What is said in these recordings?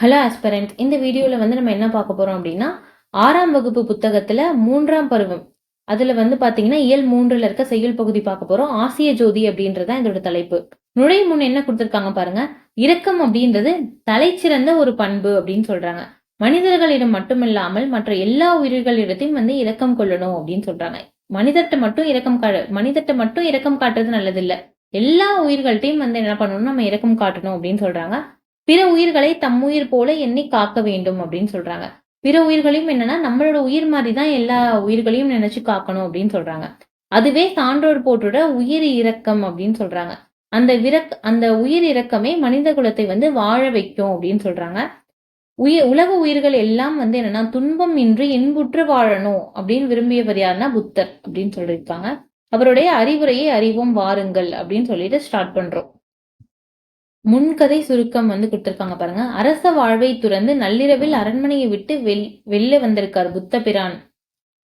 Hello aspirant இந்த வீடியோவில் வந்து நம்ம என்ன பார்க்க போகிறோம் அப்படின்னா ஆறாம் வகுப்பு புத்தகத்தில் மூன்றாம் பருவம். அதில் வந்து பார்த்தீங்கன்னா இயல் மூன்றில் இருக்க செயல் பகுதி பார்க்க போகிறோம் ஆசிய ஜோதி அப்படின்றது தான் இதோட தலைப்பு. நுழை முன் என்ன கொடுத்துருக்காங்க பாருங்க? இரக்கம் அப்படின்றது தலைச்சிறந்த ஒரு பண்பு அப்படின்னு சொல்றாங்க. மனிதர்களிடம் மட்டுமில்லாமல் மற்ற எல்லா உயிர்களிடத்தையும் வந்து இரக்கம் கொள்ளணும் அப்படின்னு சொல்றாங்க. மனிதர்கிட்ட மட்டும் இரக்கம் கா மனிதர்கிட்ட மட்டும் இரக்கம் காட்டுறது நல்லதில்லை. எல்லா உயிர்கள்ட்டையும் வந்து என்ன பண்ணணும்? நம்ம இரக்கம் காட்டணும் அப்படின்னு சொல்றாங்க. பிற உயிர்களை தம் உயிர் போல எண்ணி காக்க வேண்டும் அப்படின்னு சொல்றாங்க. பிற உயிர்களையும் என்னன்னா நம்மளோட உயிர் மாதிரி தான் எல்லா உயிர்களையும் நினைச்சு காக்கணும் அப்படின்னு சொல்றாங்க. அதுவே சான்றோர் போட்டோட உயிர் இரக்கம் அப்படின்னு சொல்றாங்க. அந்த விரக் அந்த உயிர் இரக்கமே மனித குலத்தை வந்து வாழ வைக்கும் அப்படின்னு சொல்றாங்க. உயிர் உலக உயிர்கள் எல்லாம் வந்து என்னன்னா துன்பம் இன்றி இன்புற்று வாழணும் அப்படின்னு விரும்பியவர் யாருன்னா புத்தர் அப்படின்னு சொல்லியிருக்காங்க. அவருடைய அறிவுரையை அறிவோம் வாருங்கள் அப்படின்னு சொல்லிட்டு ஸ்டார்ட் பண்றோம். முன்கதை சுருக்கம் வந்து கொடுத்துருக்காங்க பாருங்க. அரச வாழ்வை துறந்து நள்ளிரவில் அரண்மனையை விட்டு வெள் வெளில வந்திருக்கார் புத்த பிரான்.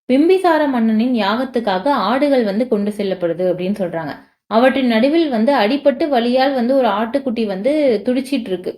பிம்பிசார மன்னனின் யாகத்துக்காக ஆடுகள் வந்து கொண்டு செல்லப்படுது அப்படின்னு சொல்றாங்க. அவற்றின் நடுவில் வந்து அடிபட்டு வழியால் வந்து ஒரு ஆட்டுக்குட்டி வந்து துடிச்சிட்டு இருக்கு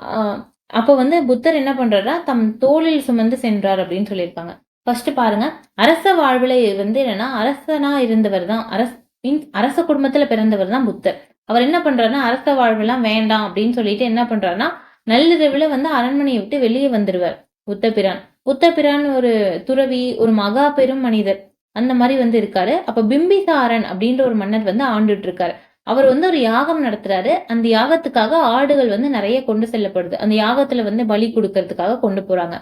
ஆஹ் அப்ப வந்து புத்தர் என்ன பண்றாரா தம் தோளில் சுமந்து சென்றார் அப்படின்னு சொல்லியிருக்காங்க. ஃபர்ஸ்ட் பாருங்க. அரச வாழ்வில் வந்து என்னன்னா அரசனா இருந்தவர் தான் அரச மீன்ஸ் அரச குடும்பத்துல பிறந்தவர் தான் புத்தர். அவர் என்ன பண்ணுறாருன்னா அரச வாழ்வெல்லாம் வேண்டாம் அப்படின்னு சொல்லிட்டு என்ன பண்ணுறாருன்னா நள்ளிரவில் வந்து அரண்மனையை விட்டு வெளியே வந்துடுவார் புத்தபிரான். புத்தபிரான் ஒரு துறவி ஒரு மகா பெரும் மனிதர். அந்த மாதிரி வந்து இருக்காரு. அப்போ பிம்பிசாரன் அப்படின்ற ஒரு மன்னர் வந்து ஆண்டுட்டு இருக்காரு அவர் வந்து ஒரு யாகம் நடத்துறாரு. அந்த யாகத்துக்காக ஆடுகள் வந்து நிறைய கொண்டு செல்லப்படுது. அந்த யாகத்துல வந்து பலி கொடுக்கறதுக்காக கொண்டு போறாங்க.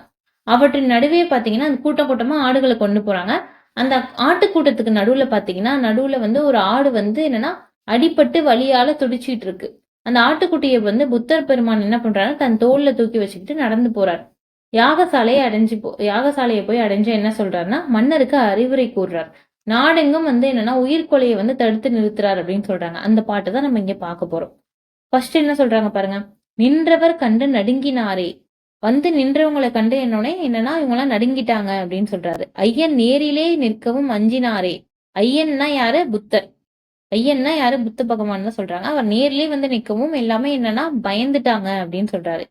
அவற்றின் நடுவே பாத்தீங்கன்னா அந்த கூட்டம் கூட்டமா ஆடுகளை கொண்டு போறாங்க. அந்த ஆட்டு கூட்டத்துக்கு நடுவுல பாத்தீங்கன்னா நடுவுல வந்து ஒரு ஆடு வந்து என்னன்னா அடிப்பட்டு வழியால துடிச்சிட்டு இருக்கு அந்த ஆட்டுக்குட்டியை வந்து புத்தர் பெருமான் என்ன பண்றாரு தன் தோல்ல தூக்கி வச்சுக்கிட்டு நடந்து போறார். யாகசாலையை அடைஞ்சு போ யாகசாலையை போய் அடைஞ்சு என்ன சொல்றாருன்னா மன்னருக்கு அறிவுரை கூறுறார். நாடெங்கும் வந்து என்னன்னா உயிர்கொலையை வந்து தடுத்து நிறுத்துறார் அப்படின்னு சொல்றாங்க. அந்த பாட்டு தான் நம்ம இங்க பார்க்க போறோம். ஃபர்ஸ்ட் என்ன சொல்றாங்க பாருங்க. நின்றவர் கண்டு நடுங்கினாரே. வந்து நின்றவங்களை கண்டு என்னோட என்னன்னா இவங்களாம் நடுங்கிட்டாங்க அப்படின்னு சொல்றாரு. ஐயன் நேரிலே நிற்கவும் அஞ்சினாரே. ஐயன்னா யாரு? புத்தர். ஐயன்னா யாரு? புத்த பகவான் தான் சொல்றாங்க. அவர் நேர்லயே வந்து நிற்கவும் எல்லாமே என்னன்னா பயந்துட்டாங்க அப்படின்னு சொல்றாரு.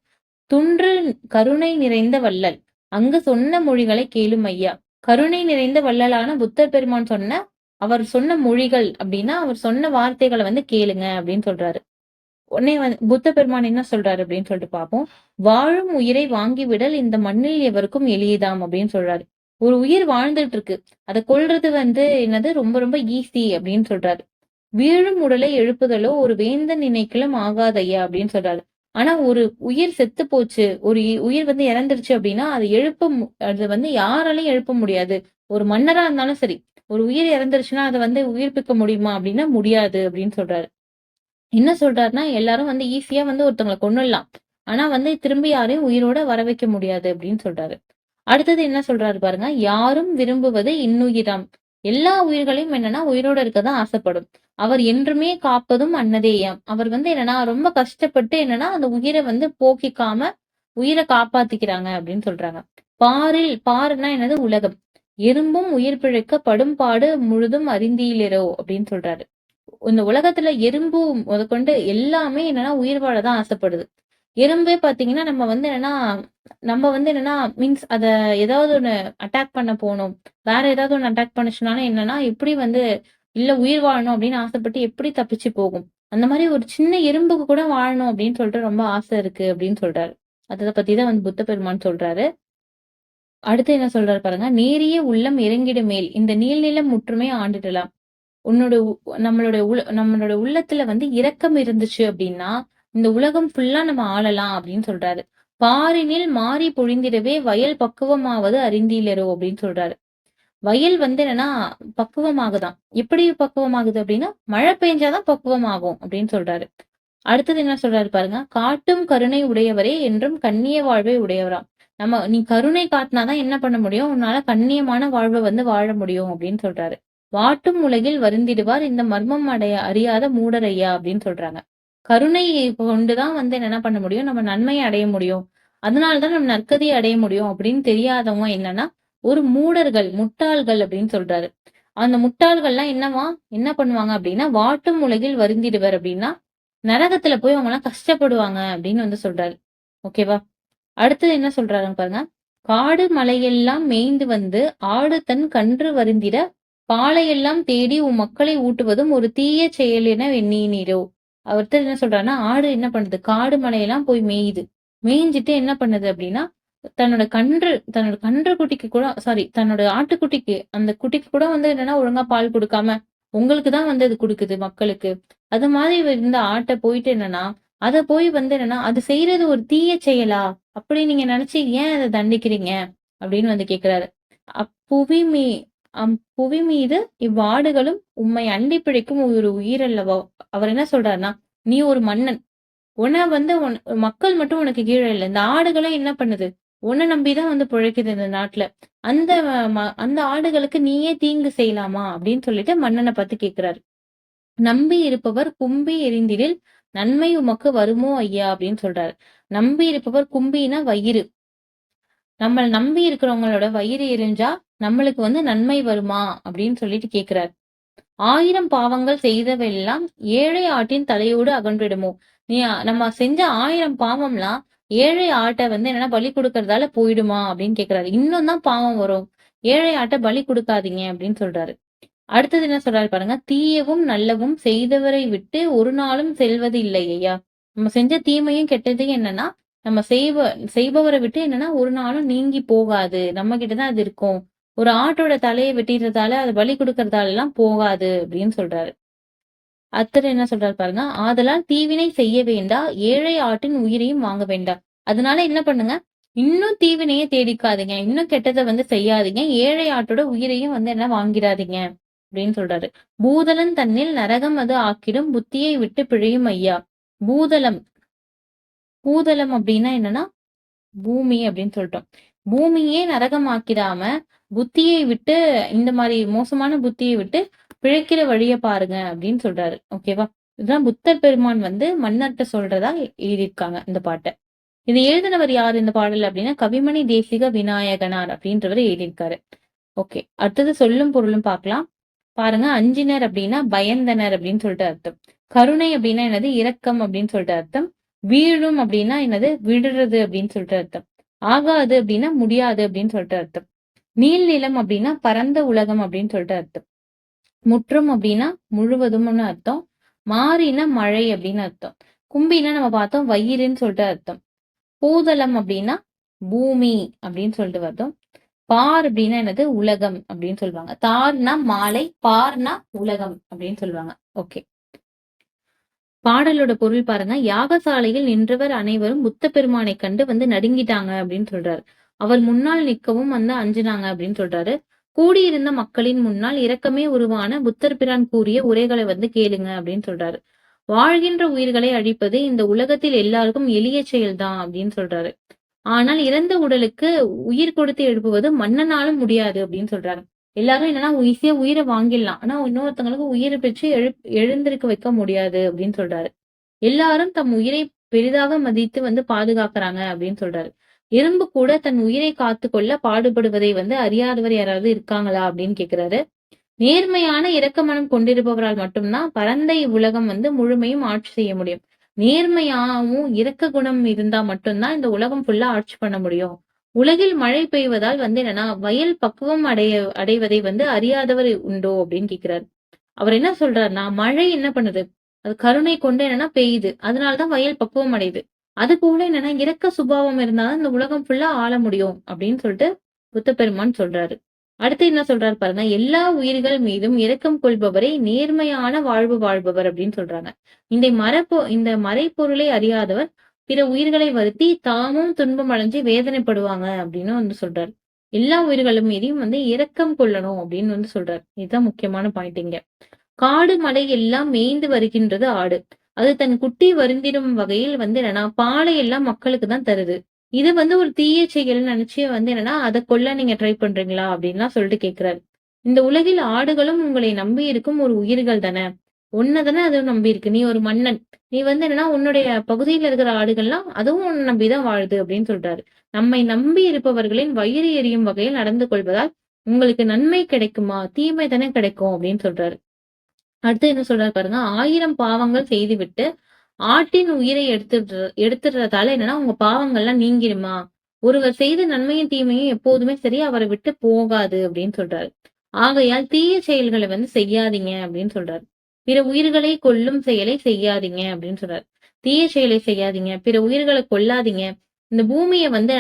துன்று கருணை நிறைந்த வள்ளல். அங்கு சொன்ன மொழிகளை கேளும் ஐயா. கருணை நிறைந்த வள்ளலான புத்தர் பெருமான் சொன்ன அவர் சொன்ன மொழிகள் அப்படின்னா அவர் சொன்ன வார்த்தைகளை வந்து கேளுங்க அப்படின்னு சொல்றாரு. உடனே வந்து புத்த பெருமான் என்ன சொல்றாரு அப்படின்னு சொல்லிட்டு பார்ப்போம். வாழும் உயிரை வாங்கிவிடல் இந்த மண்ணில் எவருக்கும் எளியதாம் அப்படின்னு சொல்றாரு. ஒரு உயிர் வாழ்ந்துட்டு இருக்கு. அதை கொல்றது வந்து என்னது? ரொம்ப ரொம்ப ஈஸி அப்படின்னு சொல்றாரு. வீழும் உடலை எழுப்புதலோ ஒரு வேந்தன் நினைக்கலும் ஆகாதையா அப்படின்னு சொல்றாரு. ஆனா ஒரு உயிர் செத்து போச்சு ஒரு உயிர் வந்து இறந்துருச்சு அப்படின்னா அதை எழுப்ப மு- அது வந்து யாராலையும் எழுப்ப முடியாது. ஒரு மன்னரா இருந்தாலும் சரி ஒரு உயிர் இறந்துருச்சுன்னா அதை வந்து உயிர்ப்பிக்க முடியுமா அப்படின்னா முடியாது அப்படின்னு சொல்றாரு. என்ன சொல்றாருன்னா எல்லாரும் வந்து ஈஸியா வந்து ஒருத்தவங்களை கொன்னுடலாம். ஆனா வந்து திரும்பி யாரையும் உயிரோட வர வைக்க முடியாது அப்படின்னு சொல்றாரு. அடுத்தது என்ன சொல்றாரு பாருங்க யாரும் விரும்புவது இன்னுயிராம். எல்லா உயிர்களையும் என்னன்னா உயிரோட இருக்கதான் ஆசைப்படும். அவர் என்றுமே காப்பதும் அன்னதேயாம். அவர் வந்து என்னன்னா ரொம்ப கஷ்டப்பட்டு என்னன்னா அந்த உயிரை வந்து போக்கிக்காம உயிரை காப்பாத்திக்கிறாங்க அப்படின்னு சொல்றாங்க. பாரில் பாருன்னா என்னது? உலகம். எறும்பும் உயிர் பிழைக்க படும் பாடு முழுதும் அறிந்தீலரோ அப்படின்னு சொல்றாரு. இந்த உலகத்துல எறும்பு முதற்கொண்டு எல்லாமே என்னன்னா உயிர் வாழதான் ஆசைப்படுது. எறும்பே பாத்தீங்கன்னா நம்ம வந்து என்னன்னா நம்ம வந்து என்னன்னா மீன்ஸ் அத ஏதாவது ஒன்று அட்டாக் பண்ண போகணும். வேற ஏதாவது ஒண்ணு அட்டாக் பண்ணுச்சுனாலும் என்னன்னா எப்படி வந்து இல்ல உயிர் வாழணும் அப்படின்னு ஆசைப்பட்டு எப்படி தப்பிச்சு போகும். அந்த மாதிரி ஒரு சின்ன எறும்புக்கு கூட வாழணும் அப்படின்னு சொல்லிட்டு ரொம்ப ஆசை இருக்கு அப்படின்னு சொல்றாரு. அதை பத்தி தான் வந்து புத்த பெருமான் சொல்றாரு. அடுத்து என்ன சொல்றாரு பாருங்க நேரிய உள்ளம் இறங்கிட மேல். இந்த நீள்நிலம் முற்றுமே ஆண்டுடலாம். உன்னோட உ- நம்மளோட உள்ள நம்மளோட உள்ளத்துல வந்து இரக்கம் இருந்துச்சு அப்படின்னா இந்த உலகம் ஃபுல்லா நம்ம ஆளலாம் அப்படின்னு சொல்றாரு. பாரினில் மாறி பொழிந்திடவே வயல் பக்குவமாவது அறிந்தீலரோ அப்படின்னு சொல்றாரு. வயல் வந்து என்னன்னா பக்குவமாகுதான். எப்படி பக்குவமாகுது அப்படின்னா மழை பெஞ்சாதான் பக்குவமாகும் அப்படின்னு சொல்றாரு. அடுத்தது என்ன சொல்றாரு பாருங்க காட்டும் கருணை உடையவரே என்றும் கண்ணிய வாழ்வை உடையவராம் நம்ம நீ கருணை காட்டினாதான் என்ன பண்ண முடியும்? உன்னால கண்ணியமான வாழ்வை வந்து வாழ முடியும் அப்படின்னு சொல்றாரு. வாட்டும் உலகில் வருந்திடுவார் இந்த மர்மம் அடைய அறியாத மூடரையா அப்படின்னு சொல்றாங்க. கருணை கொண்டுதான் வந்து என்ன பண்ண முடியும்? நம்ம நன்மையை அடைய முடியும். அதனாலதான் நம்ம நற்கதியை அடைய முடியும் அப்படின்னு தெரியாதவங்க என்னன்னா ஒரு மூடர்கள் முட்டாள்கள் அப்படின்னு சொல்றாரு. அந்த முட்டாள்கள்லாம் என்னவா? என்ன பண்ணுவாங்க அப்படின்னா வாட்டும் உலகில் வருந்திடுவர் அப்படின்னா நரகத்துல போய் அவங்க எல்லாம் கஷ்டப்படுவாங்க அப்படின்னு வந்து சொல்றாரு. ஓகேவா அடுத்தது என்ன சொல்றாருங்க பாருங்க. காடு மலையெல்லாம் மேய்ந்து வந்து ஆடு தன் கன்று வருந்திட பாலையெல்லாம் தேடி உன் மக்களை ஊட்டுவதும் ஒரு தீய செயல் என எண்ணினீரோ? ஒருத்தர் என்ன சொல்றாருன்னா ஆடு என்ன பண்ணுது? காடு மலையெல்லாம் போய் மேயுது. மேய்ஞ்சிட்டு என்ன பண்ணுது அப்படின்னா தன்னோட கன்று தன்னோட கன்று குட்டிக்கு கூட சாரி தன்னோட ஆட்டுக்குட்டிக்கு அந்த குட்டிக்கு கூட வந்து என்னன்னா ஒழுங்கா பால் கொடுக்காம உங்களுக்கு தான் வந்து அது கொடுக்குது மக்களுக்கு. அது மாதிரி இருந்த ஆட்டை போயிட்டு என்னன்னா அதை போய் வந்து என்னன்னா அது செய்யறது ஒரு தீய செயலா? அப்படி நீங்க நினைச்சு ஏன் அதை தண்டிக்கிறீங்க? அப்படின்னு வந்து கேக்குறாரு. அப்புவி மே அம் புவி மீது இவ்வாடுகளும் உம்மை அண்டி பிழைக்கும் ஒரு உயிரல்லவோ அவர் என்ன சொல்றாருன்னா நீ ஒரு மன்னன். உன்னை வந்து உன் மக்கள் மட்டும் உனக்கு கீழே இல்லை. இந்த ஆடுகளை என்ன பண்ணுது? உன்னை நம்பிதான் வந்து பிழைக்குது இந்த நாட்டுல. அந்த ம- அந்த ஆடுகளுக்கு நீயே தீங்கு செய்யலாமா? அப்படின்னு சொல்லிட்டு மன்னனை பார்த்து கேட்கிறாரு நம்பி இருப்பவர் கும்பி எரிந்திடில் நன்மை உமக்கு வருமோ ஐயா? அப்படின்னு சொல்றாரு. நம்பி இருப்பவர் கும்பினா வயிறு. நம்ம நம்பி இருக்கிறவங்களோட வயிறு எரிஞ்சா நம்மளுக்கு வந்து நன்மை வருமா அப்படின்னு சொல்லிட்டு கேக்குறாரு. ஆயிரம் பாவங்கள் செய்தவெல்லாம் ஏழை ஆட்டின் தலையோடு அகன்றிடுமோ? நீ நம்ம செஞ்ச ஆயிரம் பாவம்லாம் ஏழை ஆட்டை வந்து என்னன்னா பலி கொடுக்கறதால போயிடுமா அப்படின்னு கேக்குறாரு. இன்னும் தான் பாவம் வரும். ஏழை ஆட்டை பலி கொடுக்காதீங்க அப்படின்னு சொல்றாரு. அடுத்தது என்ன சொல்றாரு பாருங்க. தீயவும் நல்லவும் செய்தவரை விட்டு ஒரு நாளும் செல்வது இல்லை ஐயா. நம்ம செஞ்ச தீமையும் கெட்டது என்னன்னா நம்ம செய்வ செய்பவரை விட்டு என்னன்னா ஒரு நாளும் நீங்கி போகாது. நம்ம கிட்டதான் அது இருக்கும். ஒரு ஆட்டோட தலையை வெட்டிடுறதால அது வலி கொடுக்கறதால எல்லாம் போகாது அப்படின்னு சொல்றாரு. அத்தர் என்ன சொல்றாரு பாருங்க ஆதலால் தீவினை செய்ய வேண்டா ஏழை ஆட்டின் உயிரையும் வாங்க வேண்டாம் அதனால என்ன பண்ணுங்க இன்னும் தீவினையை தேடிக்காதீங்க. இன்னும் கெட்டதை வந்து செய்யாதீங்க. ஏழை ஆட்டோட உயிரையும் வந்து என்ன வாங்கிடாதீங்க அப்படின்னு சொல்றாரு. பூதலன் தன்னில் நரகம் அது ஆக்கிடும் புத்தியை விட்டு பிழையும் ஐயா. பூதலம் பூதலம் அப்படின்னா என்னன்னா பூமி அப்படின்னு சொல்லிட்டோம். பூமியே நரகமாக்கிடாம புத்தியை விட்டு இந்த மாதிரி மோசமான புத்தியை விட்டு பிழைக்கிற வழிய பாருங்க அப்படின்னு சொல்றாரு. ஓகேவா இதுதான் புத்தர் பெருமான் வந்து மன்னர்கிட்ட சொல்றதா எழுதியிருக்காங்க இந்த பாட்டை. இது எழுதினவர் யார் இந்த பாடல் அப்படின்னா கவிமணி தேசிக விநாயகனார் அப்படின்றவர் எழுதியிருக்காரு. ஓகே அடுத்தது சொல்லும் பொருளும் பார்க்கலாம். பாருங்க அஞ்சினர் அப்படின்னா பயந்தனர் அப்படின்னு சொல்லிட்டு அர்த்தம். கருணை அப்படின்னா என்னது? இரக்கம் அப்படின்னு சொல்லிட்டு அர்த்தம். வீழும் அப்படின்னா என்னது? விடுறது அப்படின்னு சொல்லிட்டு அர்த்தம். ஆகாது அப்படின்னா முடியாது அப்படின்னு சொல்லிட்டு அர்த்தம். நீள் நிலம் அப்படின்னா பரந்த உலகம் அப்படின்னு சொல்லிட்டு அர்த்தம். முற்றும் அப்படின்னா முழுவதும்னு அர்த்தம். மாறினா மழை அப்படின்னு அர்த்தம். கும்பினா நம்ம பார்த்தோம் வயிறுன்னு சொல்லிட்டு அர்த்தம். பூதலம் அப்படின்னா பூமி அப்படின்னு சொல்லிட்டு வருதோம் பார் அப்படின்னா என்னது? உலகம் அப்படின்னு சொல்லுவாங்க. தார்னா மாலை பார்னா உலகம் அப்படின்னு சொல்லுவாங்க. ஓகே. பாடலோட பொருள் பாருங்க. யாகசாலையில் நின்றவர் அனைவரும் புத்த பெருமானை கண்டு வந்து நடுங்கிட்டாங்க அப்படின்னு சொல்றாரு. அவர் முன்னால் நிற்கவும் வந்து அஞ்சினாங்க அப்படின்னு சொல்றாரு. கூடியிருந்த மக்களின் முன்னால் இரக்கமே உருவான புத்தர் பிரான் கூறிய உரைகளை வந்து கேளுங்க அப்படின்னு சொல்றாரு. வாழ்கின்ற உயிர்களை அழிப்பது இந்த உலகத்தில் எல்லாருக்கும் எளிய செயல்தான் அப்படின்னு சொல்றாரு. ஆனால் இறந்த உடலுக்கு உயிர் கொடுத்து எழுப்புவது மன்னனாலும் முடியாது அப்படின்னு சொல்றாரு. எல்லாரும் என்னன்னா ஈஸியா உயிரை வாங்கிடலாம். ஆனா இன்னொருத்தவங்களுக்கு உயிரை பெற்று எழு எழுந்திருக்க வைக்க முடியாது அப்படின்னு சொல்றாரு. எல்லாரும் தம் உயிரை பெரிதாக மதித்து வந்து பாதுகாக்கிறாங்க அப்படின்னு சொல்றாரு. எறும்பு கூட தன் உயிரை காத்து கொள்ள பாடுபடுவதை வந்து அறியாதவர் யாராவது இருக்காங்களா அப்படின்னு கேக்குறாரு. நேர்மையான இரக்க மனம் கொண்டிருப்பவரால் மட்டும்தான் பரந்த இவ்வுலகம் வந்து முழுமையும் ஆட்சி செய்ய முடியும். நேர்மையாகவும் இரக்க குணம் இருந்தா மட்டும்தான் இந்த உலகம் ஃபுல்லா ஆட்சி பண்ண முடியும். உலகில் மழை பெய்வதால் வந்து என்னன்னா வயல் பக்குவம் அடைய அடைவதை வந்து அறியாதவர் உண்டோ அப்படின்னு கேக்குறாரு. அவர் என்ன சொல்றாருன்னா மழை என்ன பண்ணுது? அது கருணை கொண்டு என்னன்னா பெய்யுது. அதனாலதான் வயல் பக்குவம் அடையுது. அது போல என்னன்னா இறக்க சுபாவம் இருந்தாதான் இந்த உலகம் ஃபுல்லா ஆள முடியும் அப்படின்னு சொல்லிட்டு புத்த பெருமான் சொல்றாரு. அடுத்து என்ன சொல்றாரு பாருங்க எல்லா உயிர்கள் மீதும் இரக்கம் கொள்பவரை நேர்மையான வாழ்வு வாழ்பவர் அப்படின்னு சொல்றாங்க. இந்த மரப்பொ இந்த மறைப்பொருளை அறியாதவர் பிற உயிர்களை வருத்தி தாமும் துன்பம் அடைஞ்சு வேதனைப்படுவாங்க அப்படின்னு வந்து சொல்றாரு. எல்லா உயிர்களும் மீதியும் வந்து இரக்கம் கொள்ளணும் அப்படின்னு வந்து சொல்றாரு. இதுதான் முக்கியமான பாயிண்ட் இங்க. காடு மலை எல்லாம் மேய்ந்து வருகின்றது ஆடு. அது தன் குட்டி வருந்திடும் வகையில் வந்து என்னன்னா பாலை எல்லாம் மக்களுக்கு தான் தருது. இது வந்து ஒரு தீய செயல் நினைச்சு வந்து என்னன்னா அதை கொல்ல நீங்க ட்ரை பண்றீங்களா அப்படின்லாம் சொல்லிட்டு கேக்குறாரு. இந்த உலகில் ஆடுகளும் உங்களை நம்பி இருக்கும் ஒரு உயிர்கள் தானே. உன்னதானே அதுவும் நம்பி இருக்கு. நீ ஒரு மன்னன். நீ வந்து என்னன்னா உன்னுடைய பகுதியில் இருக்கிற ஆடுகள்லாம் அதுவும் உன்னை நம்பிதான் வாழுது அப்படின்னு சொல்றாரு. நம்மை நம்பி இருப்பவர்களின் வயிறு எரியும் வகையில் நடந்து கொள்வதால் உங்களுக்கு நன்மை கிடைக்குமா? தீமை தானே கிடைக்கும் அப்படின்னு சொல்றாரு. அடுத்து என்ன சொல்றாரு பாருங்க ஆயிரம் பாவங்கள் செய்துவிட்டு ஆட்டின் உயிரை எடுத்துடுற எடுத்துடுறதால என்னன்னா உங்க பாவங்கள்லாம் நீங்கிருமா ஒருவர் செய்த நன்மையும் தீமையும் எப்போதுமே சரி அவரை விட்டு போகாது அப்படின்னு சொல்றாரு. ஆகையால் தீய செயல்களை வந்து செய்யாதீங்க அப்படின்னு சொல்றாரு. பிற உயிர்களை கொல்லும் செயலை செய்யாதீங்க அப்படின்னு சொல்றாரு. தீய செயலை செய்யாதீங்க பிற உயிர்களை கொல்லாதீங்க. இந்த பூமியை வந்து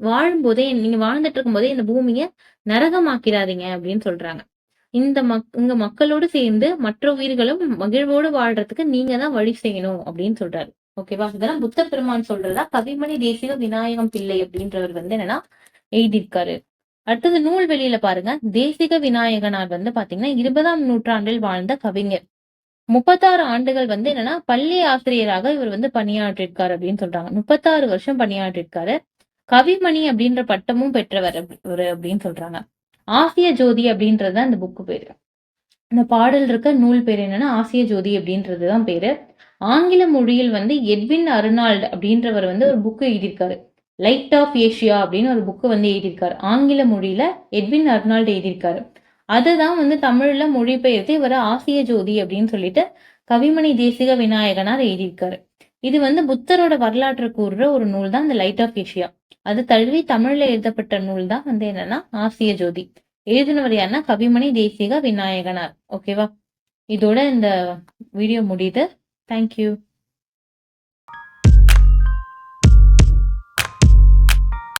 வாழும்போதே நீங்க வாழ்ந்துட்டு இருக்கும்போதே இந்த பூமியை நரகமாக்கிறாதீங்க அப்படின்னு சொல்றாங்க. இந்த மக் இங்க மக்களோடு சேர்ந்து மற்ற உயிர்களும் மகிழ்வோடு வாழ்றதுக்கு நீங்க தான் வழி செய்யணும் அப்படின்னு சொல்றாரு. ஓகேவா இதெல்லாம் புத்த பெருமான் சொல்றதா கவிமணி தேசிக விநாயகம் பிள்ளை அப்படின்றவர் வந்து என்னன்னா எழுதியிருக்காரு. அடுத்தது நூல் வெளியில பாருங்க. தேசிக விநாயகனார் வந்து பாத்தீங்கன்னா இருபதாம் நூற்றாண்டில் வாழ்ந்த கவிஞர். முப்பத்தாறு ஆண்டுகள் வந்து என்னன்னா பள்ளி ஆசிரியராக இவர் வந்து பணியாற்றிருக்காரு அப்படின்னு சொல்றாங்க. முப்பத்தாறு வருஷம் பணியாற்றிருக்காரு. கவிமணி அப்படின்ற பட்டமும் பெற்றவர் இவரு அப்படின்னு சொல்றாங்க. ஆசிய ஜோதி அப்படின்றது தான் இந்த புக்கு பேரு. இந்த பாடல் இருக்க நூல் பேர் என்னன்னா ஆசிய ஜோதி அப்படின்றது தான் பேரு. ஆங்கில மொழியில் வந்து எட்வின் அருணால்டு அப்படின்றவர் வந்து ஒரு புக்கு எழுதியிருக்காரு. லைட் ஆஃப் ஏஷியா அப்படின்னு ஒரு புக்கு வந்து எழுதியிருக்காரு. ஆங்கில மொழியில எட்வின் அர்னால்டு எழுதியிருக்காரு. அதுதான் வந்து தமிழில் மொழிபெயர்த்து இவர் ஆசிய ஜோதி அப்படின்னு சொல்லிட்டு கவிமணி தேசிக விநாயகனார் எழுதியிருக்காரு. இது வந்து புத்தரோட வரலாற்று கூறுற ஒரு நூல் தான் இந்த லைட் ஆஃப் ஏஷியா அது தழுவி தமிழ்ல எழுதப்பட்ட நூல் தான் வந்து என்னன்னா ஆசிய ஜோதி. எழுதினவர் யாருன்னா கவிமணி தேசிக விநாயகனார். ஓகேவா இதோட இந்த வீடியோ முடியுது. தேங்க்யூ